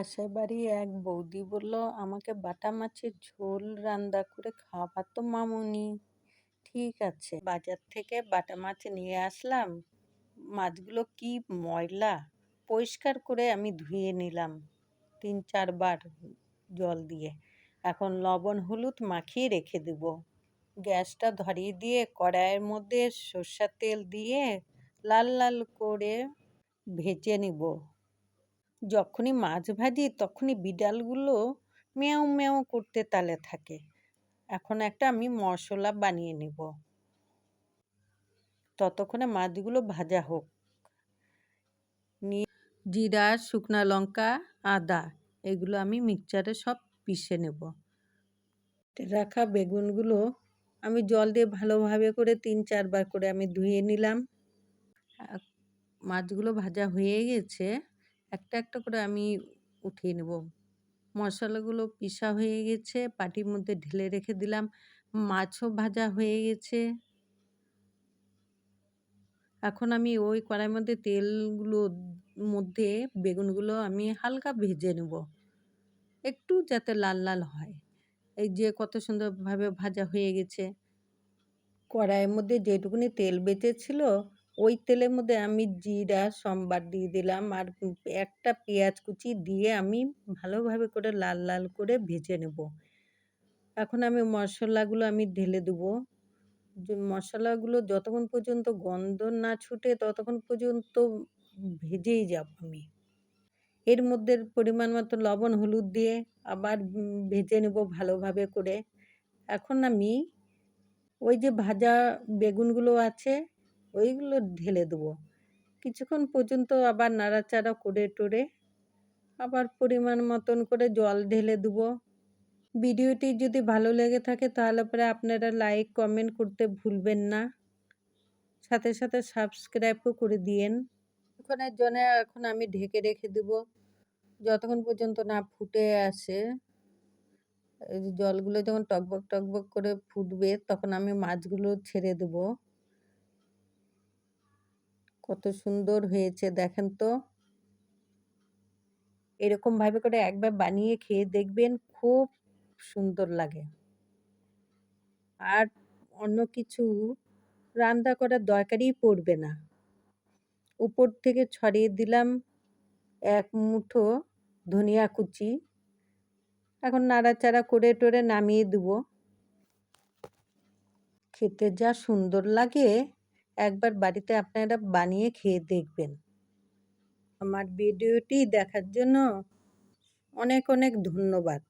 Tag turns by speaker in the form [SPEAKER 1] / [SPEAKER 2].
[SPEAKER 1] পাশের বাড়ি এক বৌদি বলল, আমাকে বাটা মাছের ঝোল রান্না করে খাওয়া তো মামুনি। ঠিক আছে, বাজার থেকে বাটা মাছ নিয়ে আসলাম। মাছগুলো কি ময়লা? পরিষ্কার করে আমি ধুয়ে নিলাম তিন চারবার জল দিয়ে। এখন লবণ হলুদ মাখিয়ে রেখে দেব। গ্যাসটা ধরিয়ে দিয়ে কড়াইয়ের মধ্যে সর্ষার তেল দিয়ে লাল লাল করে ভেজে নিব। যখনই মাছ ভাজি, তখনই বিড়ালগুলো মেও মেও করতে তালে থাকে। এখন একটা আমি মশলা বানিয়ে নেব। ততক্ষণে মাছগুলো ভাজা হোক। জিরা, শুকনা লঙ্কা, আদা এগুলো আমি মিক্সচারে সব পিষে নেব। রাখা বেগুনগুলো আমি জল দিয়ে ভালোভাবে করে তিন চারবার করে আমি ধুয়ে নিলাম। মাছগুলো ভাজা হয়ে গেছে। একটা একটা করে আমি উঠিয়ে নেব। মশলাগুলো পিসা হয়ে গেছে পাটির মধ্যে ঢেলে রেখে দিলাম। মাছও ভাজা হয়ে গেছে। এখন আমি ওই কড়াইয়ের মধ্যে তেলগুলো, মধ্যে বেগুনগুলো আমি হালকা ভেজে নেব। একটু যাতে লাল লাল হয়। এই যে কত সুন্দরভাবে ভাজা হয়ে গেছে। কড়াইয়ের মধ্যে যেটুকুনি তেল বেঁচেছিল ওই তেলের মধ্যে আমি জিরা, সম্বার দিয়ে দিলাম। আর একটা পেঁয়াজ কুচি দিয়ে আমি ভালোভাবে করে লাল লাল করে ভেজে নেব। এখন আমি মশলাগুলো আমি ঢেলে দেবো। মশলাগুলো যতক্ষণ পর্যন্ত গন্ধ না ছুটে ততক্ষণ পর্যন্ত ভেজেই যাব আমি। এর মধ্যে পরিমাণ মতো লবণ, হলুদ দিয়ে আবার ভেজে নেব ভালোভাবে করে। এখন আমি ওই যে ভাজা বেগুনগুলো আছে ওইগুলো ঢেলে দেবো। কিছুক্ষণ পর্যন্ত আবার নাড়াচাড়া করে টোরে আবার পরিমাণ মতন করে জল ঢেলে দেবো। ভিডিওটি যদি ভালো লেগে থাকে তাহলে পরে আপনারা লাইক, কমেন্ট করতে ভুলবেন না। সাথে সাথে সাবস্ক্রাইবও করে দিয়েন। ওখানের জন্য এখন আমি ঢেকে রেখে দেব। যতক্ষণ পর্যন্ত না ফুটে আসে জলগুলো যখন টকবক টকবক করে ফুটবে তখন আমি মাছগুলো ছেড়ে দেব। কত সুন্দর হয়েছে, দেখেন তো। এরকমভাবে করে একবার বানিয়ে খেয়ে দেখবেন খুব সুন্দর লাগে। আর অন্য কিছু রান্না করার দরকারই পড়বে না। উপর থেকে ছড়িয়ে দিলাম এক মুঠো ধনিয়া কুচি। এখন নাড়াচাড়া করে টোরে নামিয়ে দেব। খেতে যা সুন্দর লাগে। একবার বাড়িতে আপনারা বানিয়ে খেয়ে দেখবেন। আমার ভিডিওটি দেখার জন্য অনেক অনেক ধন্যবাদ।